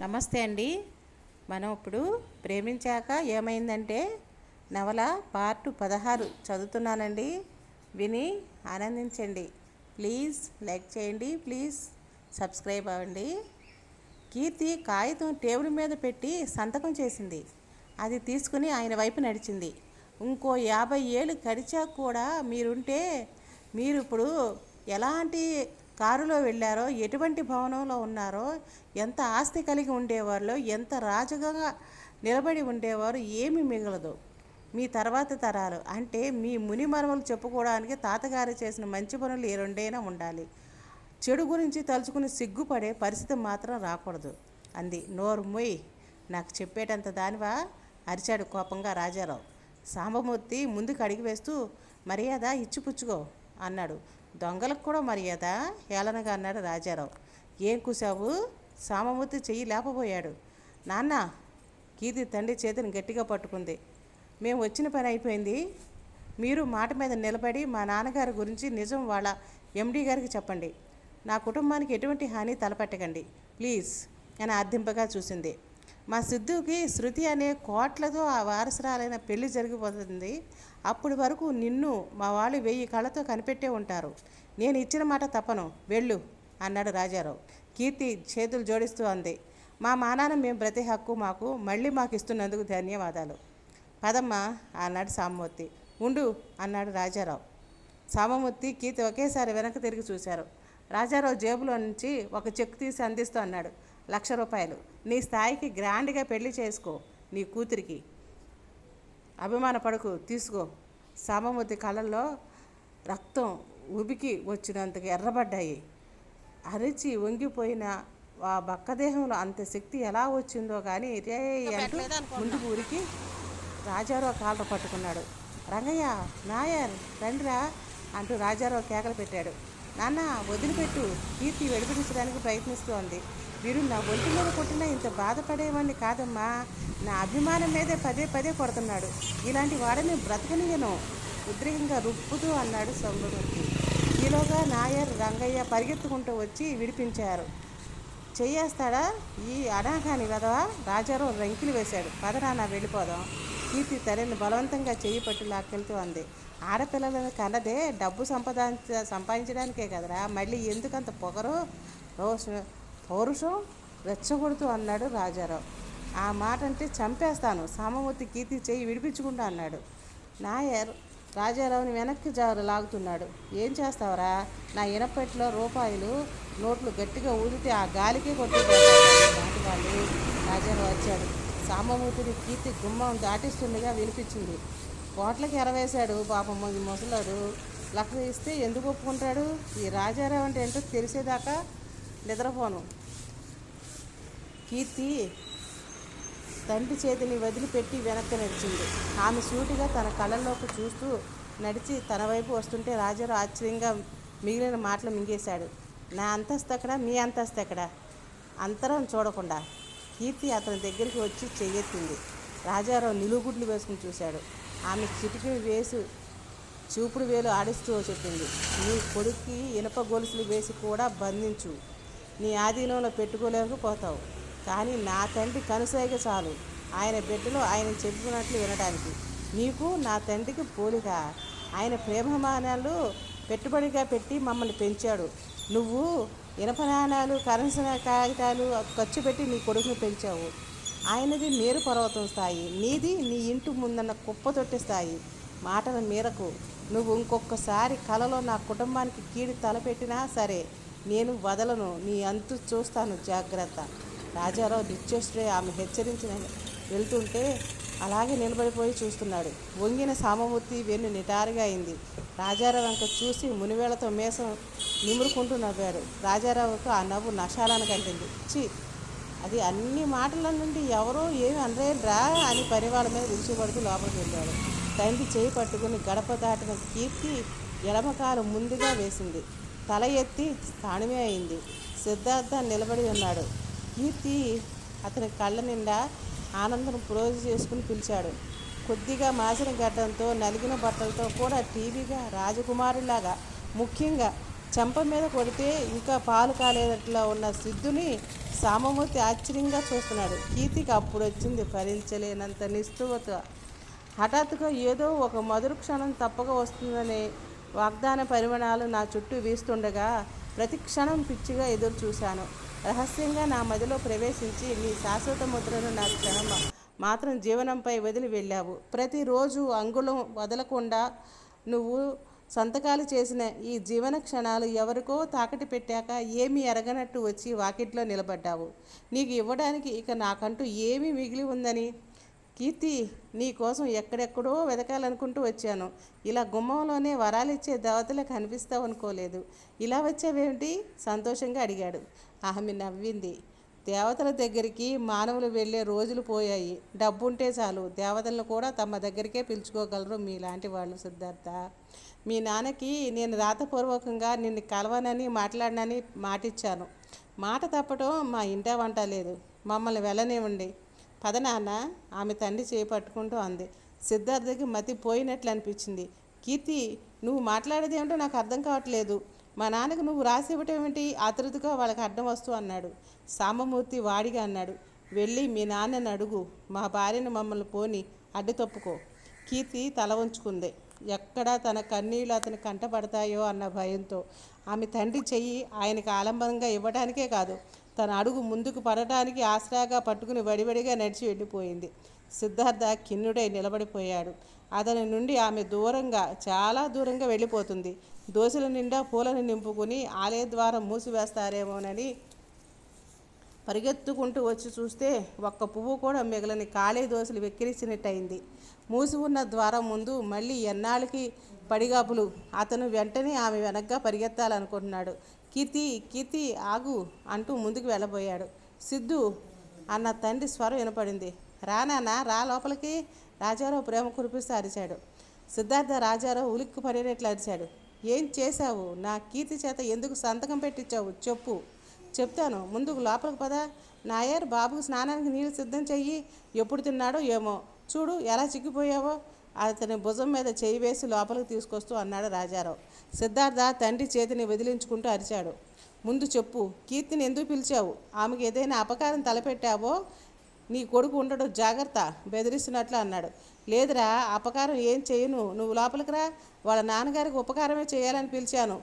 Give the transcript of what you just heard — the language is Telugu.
నమస్తే అండి. మనం ఇప్పుడు ప్రేమించాక ఏమైందంటే నవల పార్ట్ పదహారు చదువుతున్నానండి. విని ఆనందించండి. ప్లీజ్ లైక్ చేయండి ప్లీజ్ సబ్స్క్రైబ్ అవ్వండి. కీర్తి కాగితం టేబుల్ మీద పెట్టి సంతకం చేసింది. అది తీసుకుని ఆయన వైపు నడిచింది. ఇంకో యాభై ఏళ్ళు గడిచాక కూడా మీరుంటే మీరు ఇప్పుడు ఎలాంటి కారులో వెళ్ళారో ఎటువంటి భవనంలో ఉన్నారో ఎంత ఆస్తి కలిగి ఉండేవారో ఎంత రాజుగా నిలబడి ఉండేవారు ఏమీ మిగలదు. మీ తర్వాత తరాలు అంటే మీ ముని మనవలు చెప్పుకోవడానికి తాతగారు చేసిన మంచి పనులు ఏ రెండైనా ఉండాలి. చెడు గురించి తలుచుకుని సిగ్గుపడే పరిస్థితి మాత్రం రాకూడదు. అంది. నోరు మొయ్. నాకు చెప్పేటంత దానివా? అరిచాడు కోపంగా రాజారావు. సాంబమూర్తి ముందుకు అడిగి వేస్తూ మర్యాద ఇచ్చిపుచ్చుకో. అన్నాడు. దొంగలకు కూడా మర్యాద? హేళనగా అన్నాడు రాజారావు. ఏం కూసావు సామమూర్తి చెయ్యి లేపబోయాడు. నాన్న కీర్తి తండ్రి చేతిని గట్టిగా పట్టుకుంది. మేము వచ్చిన పని అయిపోయింది. మీరు మాట మీద నిలబడి మా నాన్నగారి గురించి నిజం వాళ్ళ ఎండి గారికి చెప్పండి. నా కుటుంబానికి ఎటువంటి హాని తలపెట్టకండి. ప్లీజ్ అని అర్థింపగా చూసింది. మా సిద్ధుకి శృతి అనే కోట్లతో ఆ వారసురాలైన పెళ్ళి జరిగిపోతుంది. అప్పటి వరకు నిన్ను మా వాళ్ళు వెయ్యి కళ్ళతో కనిపెట్టే ఉంటారు. నేను ఇచ్చిన మాట తప్పను. వెళ్ళు అన్నాడు రాజారావు. కీర్తి చేతులు జోడిస్తూ అంది. మా మానాన మేము ప్రతి హక్కు మాకు మళ్ళీ మాకు ఇస్తున్నందుకు ధన్యవాదాలు. పదమ్మా అన్నాడు సామమూర్తి ఉండు అన్నాడు రాజారావు. సామమూర్తి కీర్తి ఒకేసారి వెనక్కి తిరిగి చూశారు. రాజారావు జేబులో నుంచి ఒక చెక్ తీసి అందిస్తూ అన్నాడు. లక్ష రూపాయలు. నీ స్థాయికి గ్రాండ్గా పెళ్ళి చేసుకో. నీ కూతురికి. అభిమాన పడకు తీసుకో. సామమూర్తి కళ్ళల్లో రక్తం ఉబికి వచ్చినంతగా ఎర్రబడ్డాయి. అరిచి వంగిపోయిన ఆ బక్కదేహంలో అంత శక్తి ఎలా వచ్చిందో కానీ రే అంటూ ముందుకు ఊరికి రాజారావు కాళ్ళ పట్టుకున్నాడు. రంగయ్య నాయర్ రండిరా అంటూ రాజారావు కేకలు పెట్టాడు. నాన్న వదిలిపెట్టు. కీర్తి వెడిపించడానికి ప్రయత్నిస్తోంది. వీరు నా ఒంటి మీద కొట్టినా ఇంత బాధపడేవాడిని కాదమ్మా. నా అభిమానం మీదే పదే పదే కొడుతున్నాడు. ఇలాంటి వాడిని బ్రతకనియను ఉద్రేకంగా రుప్పుతూ అన్నాడు సౌందర్యమూర్తి ఈలోగా నాయర్ రంగయ్య పరిగెత్తుకుంటూ వచ్చి విడిపించారు. చేయేస్తాడా ఈ అనాఘాని వెదవా రాజారావు రంకిలు వేశాడు. పదరా నా వెళ్ళిపోదాం. కీర్తి తల్లిని బలవంతంగా చేయి పట్టి లాక్కెళ్తూ అంది. ఆడపిల్లలను కన్నదే డబ్బు సంపాదించ సంపాదించడానికే కదరా. మళ్ళీ ఎందుకంత పొగరు? రోష పౌరుషం రెచ్చగొడుతూ అన్నాడు రాజారావు. ఆ మాట అంటే చంపేస్తాను. సామమూర్తి కీర్తి చేయి విడిపించుకుంటా అన్నాడు. నాయర్ రాజారావుని వెనక్కి జారు లాగుతున్నాడు. ఏం చేస్తావరా? నా ఇనపెట్లో రూపాయలు నోట్లు గట్టిగా ఊదితే ఆ గాలికే కొట్టుకుపోతాడు వాళ్ళు రాజారావు వచ్చాడు. సామమూర్తిని కీర్తి గుమ్మం దాటిస్తుండగా వినిపించింది. కోట్లకి ఎరవేశాడు పాపం ఈ ముసలాడు. లక్ష ఇస్తే ఎందుకు ఒప్పుకుంటాడు? ఈ రాజారావు అంటే ఏంటో తెలిసేదాకా నిద్రపోను. కీర్తి తండ్రి చేతిని వదిలిపెట్టి వెనక్కి నడిచింది. ఆమె సూటిగా తన కళ్ళల్లోకి చూస్తూ నడిచి తన వైపు వస్తుంటే రాజారావు ఆశ్చర్యంగా మిగిలిన మాటలు మింగేశాడు. నా అంతస్తు ఎక్కడ? మీ అంతస్తు ఎక్కడ? అంతరం చూడకుండా కీర్తి అతని దగ్గరికి వచ్చి చెయ్యెత్తింది. రాజారావు నిలుగుడ్లు వేసుకుని చూశాడు. ఆమె చిటికిని వేసి చూపుడు వేలు ఆడిస్తూ చెప్పింది. నీ కొడుక్కి ఇనప గొలుసులు వేసి కూడా బంధించు. నీ ఆధీనంలో పెట్టుకోలేకపోతావు కానీ నా తండ్రి కనుసైగ చాలు. ఆయన బిడ్డలో ఆయన చెప్పుకున్నట్లు వినడానికి నీకు నా తండ్రికి పోలిక. ఆయన ప్రేమమానాలు పెట్టుబడిగా పెట్టి మమ్మల్ని పెంచాడు. నువ్వు ఇనప నాణాలు కరెన్సీ కాగితాలు ఖర్చు పెట్టి నీ కొడుకుని పెంచావు. ఆయనది మేరు పర్వతం స్థాయి నీది నీ ఇంటి ముందన్న కుప్ప తొట్టి స్థాయి. మాటల మేరకు నువ్వు ఇంకొకసారి కలలో నా కుటుంబానికి కీడు తలపెట్టినా సరే నేను వదలను నీ అంతు చూస్తాను జాగ్రత్త. రాజారావు నిశ్చేష్డే ఆమె హెచ్చరించిన వెళ్తుంటే అలాగే నిలబడిపోయి చూస్తున్నాడు. వంగిన సామమూర్తి వెన్ను నిటారుగా అయింది. రాజారావు అంక చూసి మునివేళ్ళతో మేసం నిమురుకుంటూ నవ్వాడు రాజారావుకు ఆ నవ్వు నషాలను కంటింది. చి అది అన్ని మాటల నుండి ఎవరో ఏమి అనరేడ్రా అని పరివాళ్ళ మీద విరుచుపడుతూ లోపలికి వెళ్ళాడు. తండ్రి చేయి పట్టుకుని గడప దాటిన కీర్తి ఎడమకాలు ముందుగా వేసింది. తల ఎత్తి స్థానమే అయింది. సిద్ధార్థ నిలబడి ఉన్నాడు. కీర్తి అతని కళ్ళ నిండా ఆనందం ప్రోజు చేసుకుని పిలిచాడు. కొద్దిగా మాసిన గడ్డంతో నలిగిన బట్టలతో కూడా టీవీగా రాజకుమారులాగా ముఖ్యంగా చెంప మీద కొడితే ఇంకా పాలు కాలేదట్లా ఉన్న సిద్ధుని సామమూర్తి ఆశ్చర్యంగా చూస్తున్నాడు. కీర్తికి అప్పుడు వచ్చింది భరించలేనంత నిష్ఠువత. హఠాత్తుగా ఏదో ఒక మధుర క్షణం తప్పక వస్తుందనే వాగ్దాన పరిమాణాలు నా చుట్టూ వీస్తుండగా ప్రతి క్షణం పిచ్చిగా ఎదురు చూశాను రహస్యంగా నా మదిలో ప్రవేశించి నీ శాశ్వత ముద్రను నా క్షణం మాత్రం జీవనంపై వదిలి వెళ్ళావు. ప్రతిరోజు అంగుళం వదలకుండా నువ్వు సంతకాలు చేసిన ఈ జీవన క్షణాలు ఎవరికో తాకటి పెట్టాక ఏమీ ఎరగనట్టు వచ్చి వాకిట్లో నిలబడ్డావు. నీకు ఇవ్వడానికి ఇక నాకంటూ ఏమీ మిగిలి ఉందని కీర్తి నీ కోసం ఎక్కడెక్కడో వెతకాలనుకుంటూ వచ్చాను. ఇలా గుమ్మంలోనే వరాలిచ్చే దేవతలే కనిపిస్తావు అనుకోలేదు ఇలా వచ్చావేమిటి? సంతోషంగా అడిగాడు. ఆమె నవ్వింది. దేవతల దగ్గరికి మానవులు వెళ్ళే రోజులు పోయాయి. డబ్బుంటే చాలు. దేవతలను కూడా తమ దగ్గరికే పిలుచుకోగలరు మీలాంటి వాళ్ళు సిద్ధార్థ. మీ నాన్నకి నేను రాతపూర్వకంగా నిన్ను కలవనని మాట్లాడనని మాటిచ్చాను. మాట తప్పటం మా ఇంట వంట లేదు. మమ్మల్ని వెళ్ళనివ్వండి. పద నాన్న ఆమె తండ్రి చేపట్టుకుంటూ అంది. సిద్ధార్థకి మతి పోయినట్లు అనిపించింది కీర్తి నువ్వు మాట్లాడేదేమిటో నాకు అర్థం కావట్లేదు. మా నాన్నకు నువ్వు రాసి ఇవ్వటం ఏమిటి? ఆతృతగా వాళ్ళకి అడ్డం వస్తూ అన్నాడు. సాంబమూర్తి వాడిగా అన్నాడు. వెళ్ళి మీ నాన్నని అడుగు. మా భార్యను మమ్మల్ని పోని అడ్డు తప్పుకో. కీర్తి తల ఉంచుకుంది ఎక్కడ తన కన్నీళ్ళు అతని కంటపడతాయో అన్న భయంతో ఆమె తండ్రి చెయ్యి ఆయనకు ఆలంబనంగా ఇవ్వడానికే కాదు. తన అడుగు ముందుకు పడటానికి ఆసరాగా పట్టుకుని వడివడిగా నడిచి వెళ్ళిపోయింది. సిద్ధార్థ కిన్నుడై నిలబడిపోయాడు. అతని నుండి ఆమె దూరంగా చాలా దూరంగా వెళ్ళిపోతుంది. దోశల నిండా పూలను నింపుకుని ఆలయ ద్వారం మూసివేస్తారేమోనని పరిగెత్తుకుంటూ వచ్చి చూస్తే ఒక్క పువ్వు కూడా మిగలని ఖాళీ దోశలు వెక్కిరించినట్టయింది మూసి ఉన్న ద్వారం ముందు మళ్ళీ ఎన్నాళ్ళకి పడిగాపులు. అతను వెంటనే ఆమె వెనక్గా పరిగెత్తాలనుకుంటున్నాడు. కీర్తి కీర్తి ఆగు అంటూ ముందుకు వెళ్ళబోయాడు. సిద్ధు అన్న తండ్రి స్వరం వినపడింది. రానానా రా లోపలికి. రాజారావు ప్రేమ కురిపిస్తూ అరిచాడు. సిద్ధార్థ రాజారావు ఉలిక్కు పడేటట్లు అరిచాడు. ఏం చేశావు? నా కీర్తి చేత ఎందుకు సంతకం పెట్టించావు? చెప్పు. చెప్తాను. ముందుకు లోపలికి పద. నాయర్ బాబుకు స్నానానికి నీళ్ళు సిద్ధం చెయ్యి. ఎప్పుడు తిన్నాడో ఏమో. చూడు ఎలా చిక్కిపోయావో. అతని భుజం మీద చేయి వేసి లోపలికి తీసుకొస్తూ అన్నాడు రాజారావు. సిద్ధార్థ తండ్రి చేతిని వదిలించుకుంటూ అరిచాడు. ముందు చెప్పు కీర్తిని ఎందుకు పిలిచావు? ఆమెకి ఏదైనా అపకారం తలపెట్టావో? నీ కొడుకు ఉండడు జాగ్రత్త బెదిరిస్తున్నట్లు అన్నాడు. లేదురా అపకారం ఏం చేయను నువ్వు లోపలికి రా. వాళ్ళ నాన్నగారికి ఉపకారమే చేయాలని పిలిచాను.